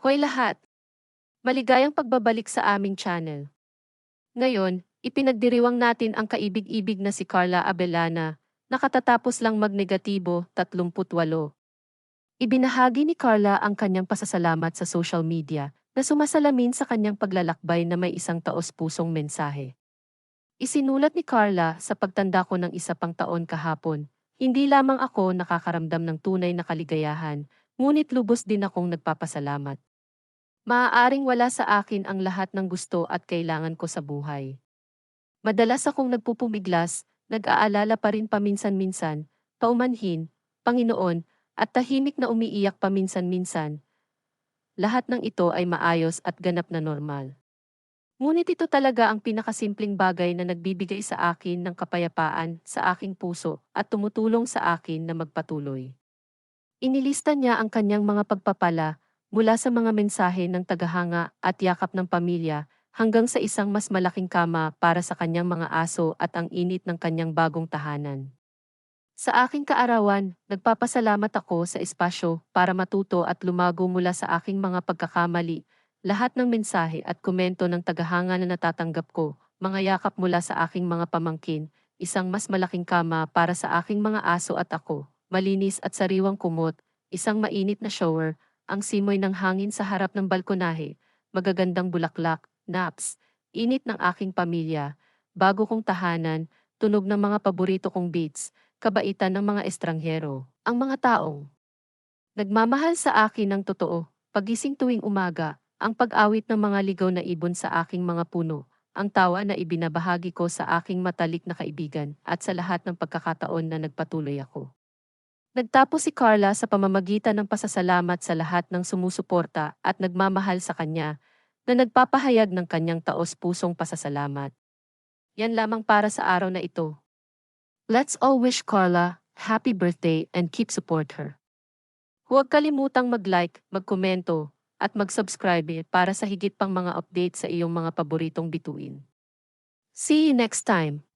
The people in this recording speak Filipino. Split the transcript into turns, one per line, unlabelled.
Hoy lahat! Maligayang pagbabalik sa aming channel. Ngayon, ipinagdiriwang natin ang kaibig-ibig na si Carla Abelana, nakatatapos lang magnegatibo 38. Ibinahagi ni Carla ang kanyang pasasalamat sa social media na sumasalamin sa kanyang paglalakbay na may isang taos-pusong mensahe. Isinulat ni Carla sa pagtanda ko ng isa pang taon kahapon, hindi lamang ako nakakaramdam ng tunay na kaligayahan, ngunit lubos din akong nagpapasalamat. Maaaring wala sa akin ang lahat ng gusto at kailangan ko sa buhay. Madalas akong nagpupumiglas, nag-aalala pa rin paminsan-minsan, paumanhin, Panginoon, at tahimik na umiiyak paminsan-minsan. Lahat ng ito ay maayos at ganap na normal. Ngunit ito talaga ang pinakasimpleng bagay na nagbibigay sa akin ng kapayapaan sa aking puso at tumutulong sa akin na magpatuloy. Inilista niya ang kanyang mga pagpapala mula sa mga mensahe ng tagahanga at yakap ng pamilya hanggang sa isang mas malaking kama para sa kanyang mga aso at ang init ng kanyang bagong tahanan. Sa aking kaarawan, nagpapasalamat ako sa espasyo para matuto at lumago mula sa aking mga pagkakamali lahat ng mensahe at komento ng tagahanga na natatanggap ko, mga yakap mula sa aking mga pamangkin, isang mas malaking kama para sa aking mga aso at ako, malinis at sariwang kumot, isang mainit na shower, ang simoy ng hangin sa harap ng balkonahe, magagandang bulaklak, naps, init ng aking pamilya, bago kong tahanan, tunog ng mga paborito kong beats, kabaitan ng mga estranghero, ang mga taong nagmamahal sa akin ng totoo, pagising tuwing umaga, ang pag-awit ng mga ligaw na ibon sa aking mga puno, ang tawa na ibinabahagi ko sa aking matalik na kaibigan at sa lahat ng pagkakataon na nagpatuloy ako. Nagtapos si Carla sa pamamagitan ng pasasalamat sa lahat ng sumusuporta at nagmamahal sa kanya na nagpapahayag ng kanyang taos-pusong pasasalamat. Yan lamang para sa araw na ito. Let's all wish Carla happy birthday and keep support her. Huwag kalimutang mag-like, magkomento, at mag-subscribe para sa higit pang mga update sa iyong mga paboritong bituin. See you next time!